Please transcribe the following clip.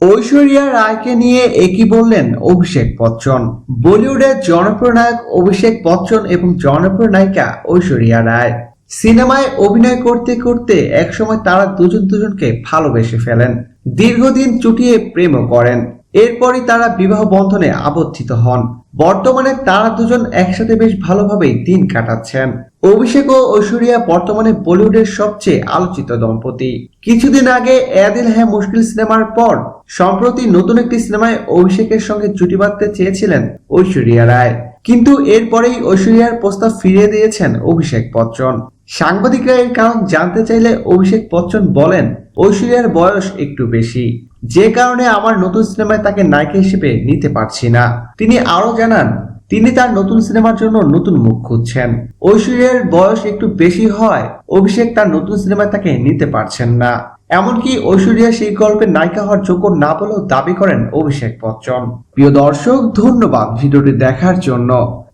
ঐশ্বরিয়া রায়কে নিয়ে একই বললেন? অভিষেক বচ্চন। বলিউডের জনপ্রিয় নায়ক অভিষেক বচ্চন এবং জনপ্রিয় নায়িকা ঐশ্বরিয়া রায়। সিনেমায় অভিনয় করতে করতে একসময় তারা দুজন দুজনকে ভালোবেসে ফেলেন। দীর্ঘদিন চুটিয়ে প্রেমও করেন। এরপরই তারা বিবাহ বন্ধনে আবদ্ধিত হন। বর্তমানে তারা দুজন একসাথে বেশ ভালোভাবেই দিন কাটাচ্ছেন। অভিষেক ও ঐশ্বরিয়া বর্তমানে বলিউডের সবচেয়ে আলোচিত দম্পতি। কিছুদিন আগে এদিল হ্যাঁ মুশকিল সিনেমার পর, সম্প্রতি নতুন একটি সিনেমায় অভিষেকের সঙ্গে জুটি বাঁধতে চেয়েছিলেন ঐশ্বরিয়া রায়। কিন্তু এরপরেই ঐশ্বরিয়ার প্রস্তাব ফিরিয়ে দিয়েছেন অভিষেক বচ্চন। সাংবাদিকরা এর কারণ জানতে চাইলে অভিষেক বচ্চন বলেন, ঐশ্বরিয়ার বয়স একটু বেশি। যে কারণে আমার নতুন সিনেমায় তাকে নায়িকা হিসেবে নিতে পারছি না। তিনি আরও জানান, তিনি তার নতুন সিনেমার জন্য নতুন মুখ খুঁজছেন। ঐশ্বরিয়ার বয়স একটু বেশি হয়, অভিষেক তার নতুন সিনেমায় তাকে নিতে পারছেন না। এমনকি ঐশ্বরিয়া সেই গল্পের নায়িকা হওয়ার যোগ্য না বলেও দাবি করেন অভিষেক বচ্চন। প্রিয় দর্শক, ধন্যবাদ ভিডিওটি দেখার জন্য।